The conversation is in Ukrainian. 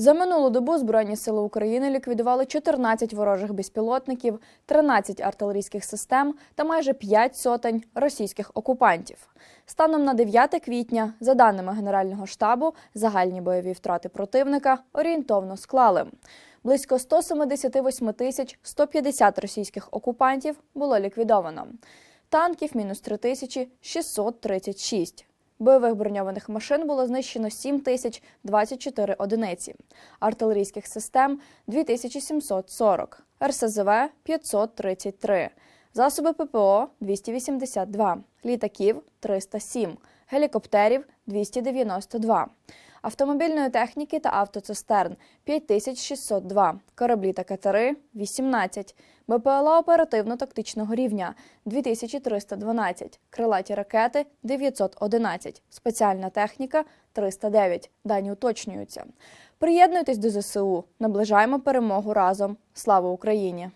За минулу добу Збройні сили України ліквідували 14 ворожих безпілотників, 13 артилерійських систем та майже 5 сотень російських окупантів. Станом на 9 квітня, за даними Генерального штабу, загальні бойові втрати противника орієнтовно склали. Близько 178 тисяч 150 російських окупантів було ліквідовано. Танків мінус 3636. Бойових броньованих машин було знищено 7 тисяч 24 одиниці, артилерійських систем 2740, РСЗВ 533, засоби ППО 282, літаків 307, гелікоптерів 292, автомобільної техніки та автоцистерн 5602, кораблі та катери 18, БПЛА оперативно-тактичного рівня 2312, крилаті ракети 911, спеціальна техніка 309. Дані уточнюються. Приєднуйтесь до ЗСУ. Наближаємо перемогу разом. Слава Україні!